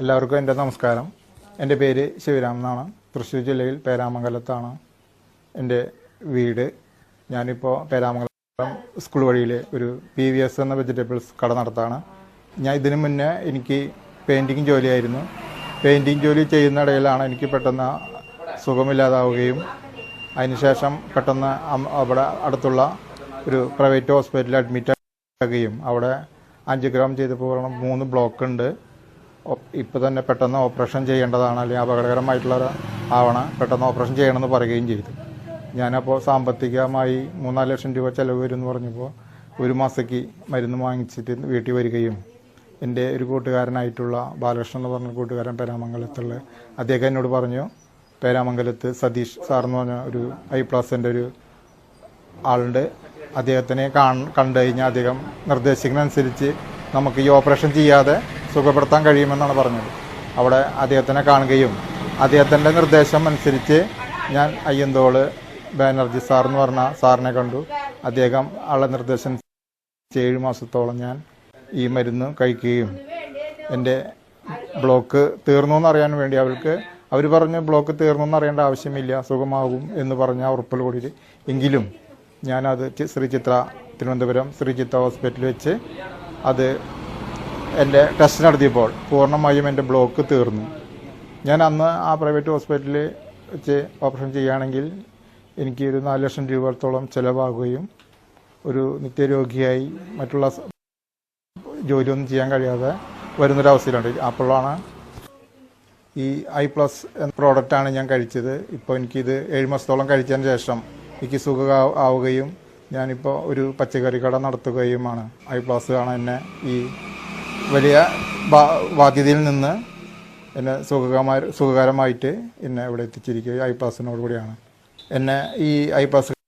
എല്ലാവർക്കും എന്റെ നമസ്കാരം. എന്റെ പേര് ശിവരാം എന്നാണ്. തൃശ്ശൂർ ജില്ലയിൽ പേരാമംഗലത്താണ് എന്റെ വീട്. ഞാനിപ്പോൾ പേരാമംഗലം സ്കൂൾ വഴിയിൽ ഒരു പി വി എസ് എന്ന വെജിറ്റബിൾസ് കട നടത്താണ്. ഞാൻ ഇതിനു മുന്നേ എനിക്ക് പെയിന്റിങ് ജോലിയായിരുന്നു. പെയിന്റിങ് ജോലി ചെയ്യുന്ന ഇടയിലാണ് എനിക്ക് പെട്ടെന്ന് സുഖമില്ലാതാവുകയും അതിനുശേഷം പെട്ടെന്ന് അവിടെ അടുത്തുള്ള ഒരു പ്രൈവറ്റ് ഹോസ്പിറ്റലിൽ അഡ്മിറ്റ് ആകുകയും അവിടെ അഞ്ച് ഗ്രാം ചെയ്തപ്പോൾ മൂന്ന് ബ്ലോക്ക് ഉണ്ട് ഇപ്പോൾ തന്നെ പെട്ടെന്ന് ഓപ്പറേഷൻ ചെയ്യേണ്ടതാണ് അല്ലെങ്കിൽ അപകടകരമായിട്ടുള്ള ആവണ പെട്ടെന്ന് ഓപ്പറേഷൻ ചെയ്യണമെന്ന് പറയുകയും ചെയ്തു. ഞാനപ്പോൾ സാമ്പത്തികമായി മൂന്നാൽ ലക്ഷം രൂപ ചിലവ് വരും എന്ന് പറഞ്ഞപ്പോൾ ഒരു മാസത്തേക്ക് മരുന്ന് വാങ്ങിച്ചിട്ട് വീട്ടിൽ വരികയും എന്റെ ഒരു കൂട്ടുകാരനായിട്ടുള്ള ബാലകൃഷ്ണൻ എന്ന് പറഞ്ഞ കൂട്ടുകാരൻ പേരാമംഗലത്തുള്ള അദ്ദേഹം എന്നോട് പറഞ്ഞു പേരാമംഗലത്ത് സതീഷ് സാർ എന്ന് പറഞ്ഞ ഒരു ഐ പ്ലസിന്റെ ഒരു ആളുണ്ട്. അദ്ദേഹത്തിനെ കാൺ കണ്ടു കഴിഞ്ഞാൽ അദ്ദേഹം നിർദ്ദേശിക്കുന്നതനുസരിച്ച് നമുക്ക് ഈ ഓപ്പറേഷൻ ചെയ്യാതെ സുഖപ്പെടുത്താൻ കഴിയുമെന്നാണ് പറഞ്ഞത്. അവിടെ അദ്ദേഹത്തിനെ കാണുകയും അദ്ദേഹത്തിന്റെ നിർദ്ദേശം അനുസരിച്ച് ഞാൻ അയ്യന്തോൾ ബാനർജി സാർ എന്ന് പറഞ്ഞ സാറിനെ കണ്ടു. അദ്ദേഹം ആളെ നിർദ്ദേശം ഏഴ് മാസത്തോളം ഞാൻ ഈ മരുന്ന് കഴിക്കുകയും എന്റെ ബ്ലോക്ക് തീർന്നു എന്നറിയാൻ വേണ്ടി അവർക്ക് അവർ പറഞ്ഞ് ബ്ലോക്ക് തീർന്നു എന്നറിയേണ്ട ആവശ്യമില്ല സുഖമാകും എന്ന് പറഞ്ഞ ഉറപ്പിൽ കൂടി എങ്കിലും ഞാനത് ശ്രീചിത്ര ശ്രീ ചിത്ര തിരുവനന്തപുരം ശ്രീ ചിത്ര ഹോസ്പിറ്റലിൽ വെച്ച് അത് എന്റെ ടെസ്റ്റ് നടത്തിയപ്പോൾ പൂർണമായും എന്റെ ബ്ലോക്ക് തീർന്നു. ഞാൻ അന്ന് ആ പ്രൈവറ്റ് ഹോസ്പിറ്റലിൽ വെച്ച് ഓപ്പറേഷൻ ചെയ്യുകയാണെങ്കിൽ എനിക്ക് ഒരു നാല് ലക്ഷം രൂപത്തോളം ചിലവാകുകയും ഒരു നിത്യരോഗിയായി മറ്റുള്ള ജോലിയൊന്നും ചെയ്യാൻ കഴിയാതെ വരുന്നൊരവസ്ഥയിലുണ്ട്. അപ്പോഴാണ് ഈ ഐ പ്ലസ് എന്ന പ്രോഡക്റ്റാണ് ഞാൻ കഴിച്ചത്. ഇപ്പോൾ എനിക്കിത് ഏഴ് മാസത്തോളം കഴിച്ചതിന് ശേഷം എനിക്ക് സുഖ ആവുകയും ഞാനിപ്പോൾ ഒരു പച്ചക്കറി കട നടത്തുകയുമാണ്. ഐ പ്ലസ് ആണ് എന്നെ ഈ വലിയ ബാധ്യതയിൽ നിന്ന് എന്നെ സുഖകരമായി സുഖകരമായിട്ട് എന്നെ ഇവിടെ എത്തിച്ചിരിക്കുക ഐ പാസിനോടുകൂടിയാണ്. എന്നെ ഈ ഐ പ്ലസ്